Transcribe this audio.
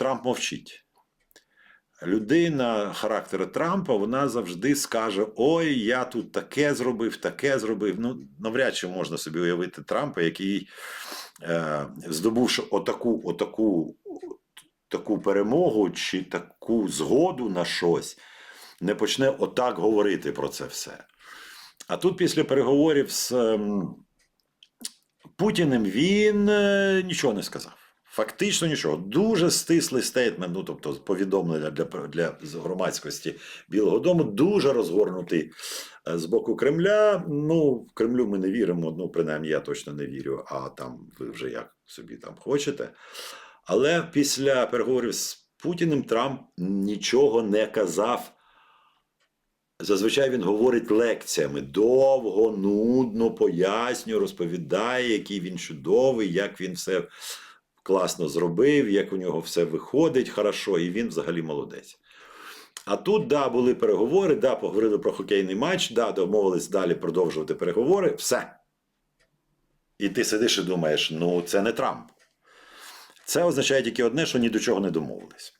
Трамп мовчить. Людина характеру Трампа вона завжди скаже: Ой, я тут таке зробив, таке зробив. Ну, навряд чи можна собі уявити Трампа, який, е, здобувши отаку, отаку таку перемогу чи таку згоду на щось, не почне отак говорити про це все. А тут, після переговорів з ем, Путіним, він е, нічого не сказав. Фактично нічого. Дуже стислий стейтмент, ну тобто повідомлення для, для громадськості Білого Дому, дуже розгорнутий е, з боку Кремля. Ну, в Кремлю ми не віримо, ну, принаймні, я точно не вірю, а там ви вже як собі там хочете. Але після переговорів з Путіним Трамп нічого не казав. Зазвичай він говорить лекціями довго, нудно пояснює, розповідає, який він чудовий, як він все класно зробив, як у нього все виходить хорошо, і він взагалі молодець. А тут, да, були переговори, да, поговорили про хокейний матч, да, домовились далі продовжувати переговори, все. І ти сидиш і думаєш, ну це не Трамп. Це означає тільки одне, що ні до чого не домовились.